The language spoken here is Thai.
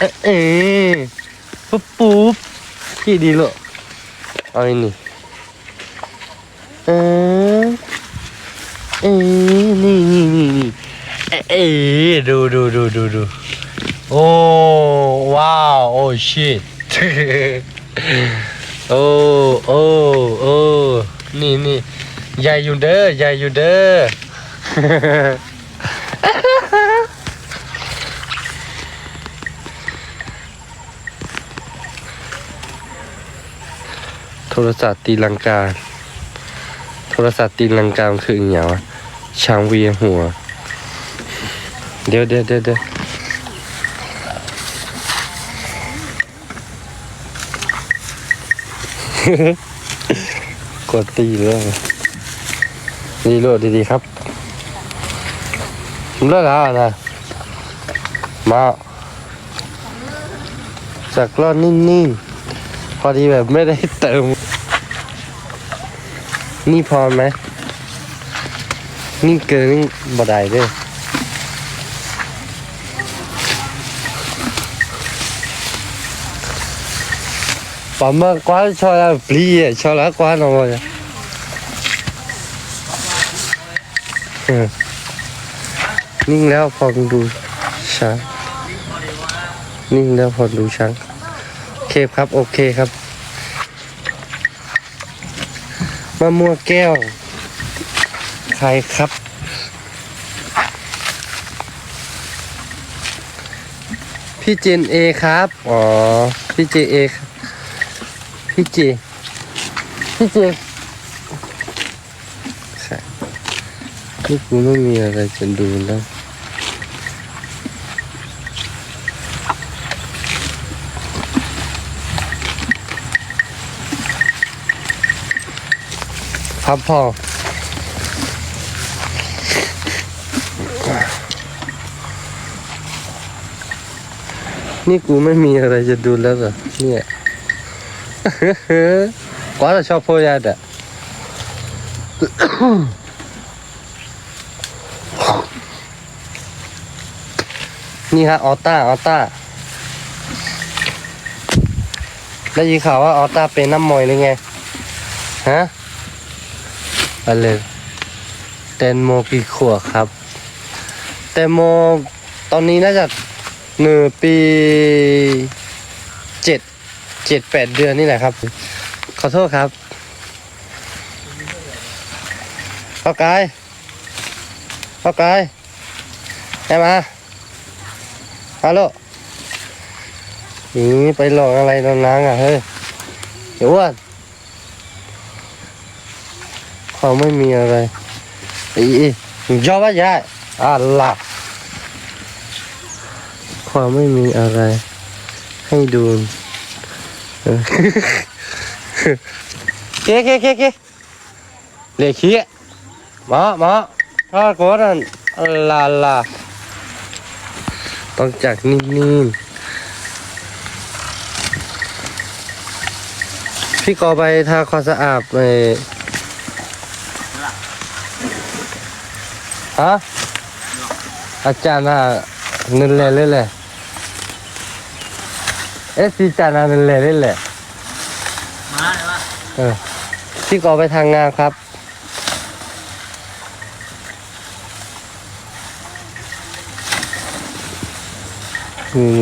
เอ๊ะเอ๊ะปุ๊บปุ๊บพี่ดีเลยเอาอันนี้เออเอ๊ะนี่นี่นี่นี่เอ๊ะเอ๊ะดูดูดูดูดูโอ้ว้าวโอ้ชิตโอ้โอ้โอ้นี่นี่ใหญ่อยู่เด้อใหญ่อยู่เด้อ รศัพท์ตีลังกา โทรศัพท์ตีลังกามันคืออย่างวะช้างเวียหัว เดี๋ยวเดี๋ยวเดี๋ยวเดี๋ยวกดตีเลยดีโลดดีๆครับเลิกแล้วนะ มาจากรอดนิ่งๆ พอดีแบบไม่ได้เติม นี่พอไหมนี่เกินนี่บ่ได้เด้วยปอมากว่าชอล้วปลีอะชอแล้วกว่าหน่อยเออนิ่งแล้วพอดูช้างนิ่งแล้วพอดูช้างโอเคครับ โอเคครับ มะม่วงแก้ว ใครครับ พี่เจนเอครับ อ๋อ พี่เจเอครับพี่เจ พี่เจใช่นี่กูไม่มีอะไรจะดูแล้ว ครับพ่อ นี่กูไม่มีอะไรจะดูแล้วเหรอเนี่ยกว่าจะชอบพูดยาดอะนี่ฮะออต้าออต้าได้ยินข่าวว่าออต้าเป็นน้ำมอยหรือไง ฮะ อะไรแตนโมกี่ขวบครับแตงโมตอนนี้น่าจะหนึ่งปีเจ็ดเจ็ดแปดเดือนนี่แหละครับ ขอโทษครับป้ากายป้ากายให้มาฮัลโหลนี่ไปหลอกอะไรน้องนางอะเฮ้ยเดี๋ยวอ้วน เขาไม่มีอะไรอีอียอมว่าใหญ่อะล่ะความไม่มีอะไร ให้ดูเออเก๊เก๊เก๊เก๊เหล็กขี้มามาถ้าก็นั่นลาลาต้องจากนิ่มๆพี่กอไปทาความสะอาดไป ฮะอาจารย์น่ะนั่นแหละเลยแหละเอสีจานานั่นแหละเลยแหละมาเลยวะเออพี่กอไปทางงานครับอืม